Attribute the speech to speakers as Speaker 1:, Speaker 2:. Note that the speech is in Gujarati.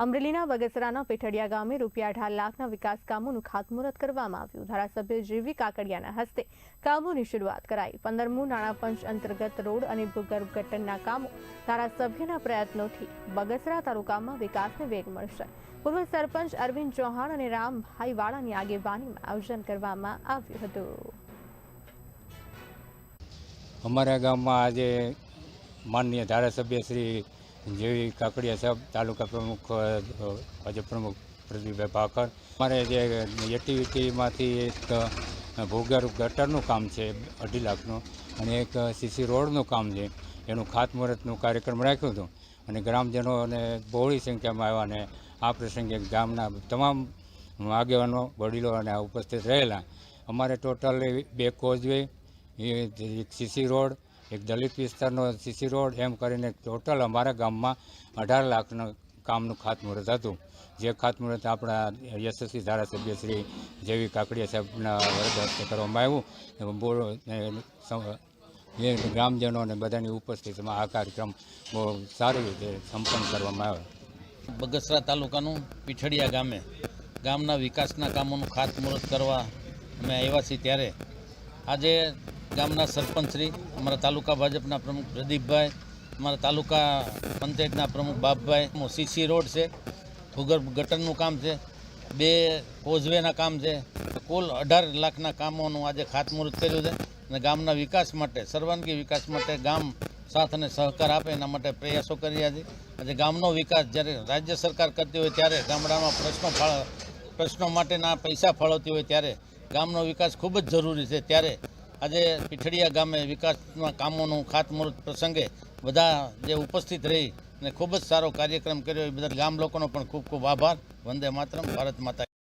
Speaker 1: અમરેલીના બગસરાના પેઠડિયા ગામે રૂપિયા અઢાર લાખના વિકાસ કામોનું ખાતમુહૂર્ત કરવામાં આવ્યું. ધારાસભ્ય જીવી કાકડિયાના હસ્તે કામોની શરૂઆત કરાઈ. પંદરમું નાણાં પંચ અંતર્ગત રોડ અને ભૂગર્ભ ગટરના કામો ધારાસભ્યના પ્રયત્નોથી બગસરા તાલુકામાં વિકાસને વેગ મળશે. પૂર્વ સરપંચ અરવિંદ ચૌહાણ અને રામભાઈ વાળાની આગેવાનીમાં આયોજન કરવામાં આવ્યું હતું.
Speaker 2: અમારા ગામમાં આજે માનનીય ધારાસભ્ય શ્રી જેવી કાકડિયા સાહેબ, તાલુકા પ્રમુખ ભાજપ પ્રમુખ પ્રદીપભાઈ ભાકર. અમારે જે એટીવીટીમાંથી એક ભૂગર્ભ ગટરનું કામ છે, અઢી લાખનું, અને એક સીસી રોડનું કામ છે. એનું ખાતમુહૂર્તનું કાર્યક્રમ રાખ્યું હતું. અને ગ્રામજનો અને બહોળી સંખ્યામાં આવ્યા અને આ પ્રસંગે ગામના તમામ આગેવાનો, વડીલો અને ઉપસ્થિત રહેલા. અમારે ટોટલ બે કોઝવે સીસી રોડ એક દલિત વિસ્તારનો સીસી રોડ એમ કરીને ટોટલ અમારા ગામમાં અઢાર લાખનું કામનું ખાતમુહૂર્ત હતું. જે ખાતમુહૂર્ત આપણા યશસ્વી ધારાસભ્ય શ્રી જેવી કાકડિયા સાહેબના વરદ હસ્તે કરવામાં આવ્યું. ગ્રામજનો અને બધાની ઉપસ્થિતિમાં આ કાર્યક્રમ બહુ સારી રીતે સંપન્ન કરવામાં આવ્યો.
Speaker 3: બગસરા તાલુકાનું પીઠડિયા ગામે ગામના વિકાસના કામોનું ખાતમુહૂર્ત કરવા અમે આવ્યા છીએ ત્યારે. આજે ગામના સરપંચશ્રી અમારા તાલુકા ભાજપના પ્રમુખ પ્રદીપભાઈ, અમારા તાલુકા પંચાયતના પ્રમુખ બાપભાઈ સીસી રોડ છે ભૂગર્ભ ગટરનું કામ છે, બે કોઝવેના કામ છે, કુલ અઢાર લાખના કામોનું આજે ખાતમુહૂર્ત કર્યું છે અને ગામના વિકાસ માટે, સર્વાંગી વિકાસ માટે ગામ સાથ અને સહકાર આપે એના માટે પ્રયાસો કરી રહ્યા છે આજે ગામનો વિકાસ જ્યારે રાજ્ય સરકાર કરતી હોય ત્યારે ગામડામાં પ્રશ્નો ફાળ, પ્રશ્નો માટેના પૈસા ફાળવતી હોય ત્યારે ગામનો વિકાસ ખૂબ જ જરૂરી છે. ત્યારે આજે પીઠડિયા ગામે વિકાસના કામોનું ખાતમુહૂર્ત પ્રસંગે બધા જે ઉપસ્થિત રહી અને ખૂબ જ સારો કાર્યક્રમ કર્યો એ બધા ગામ લોકોનો પણ ખૂબ ખૂબ આભાર. વંદે માતરમ, ભારત માતા